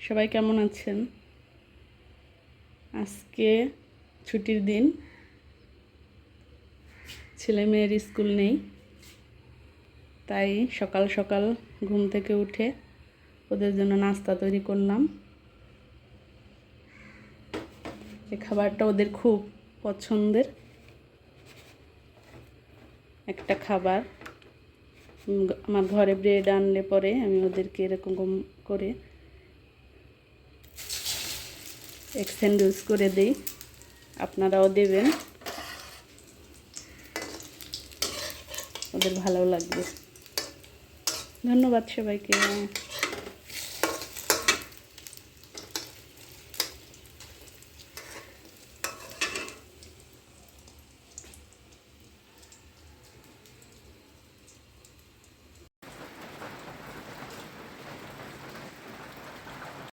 সবাই কেমন আছেন? আজকে ছুটির দিন। ছেলে মেয়ের স্কুল নেই, তাই সকাল সকাল ঘুম থেকে উঠে ওদের জন্য নাস্তা তৈরি করলাম। এই খাবারটা ওদের খুব পছন্দের। একটা খাবার। আমার ঘরে ব্রেড আনলে পরে আমি ওদেরকে এরকম করে এক ইউজ করে দিই। আপনারাও দেবেন। ওদের ভালো লাগবে। ধন্যবাদ সবাইকে।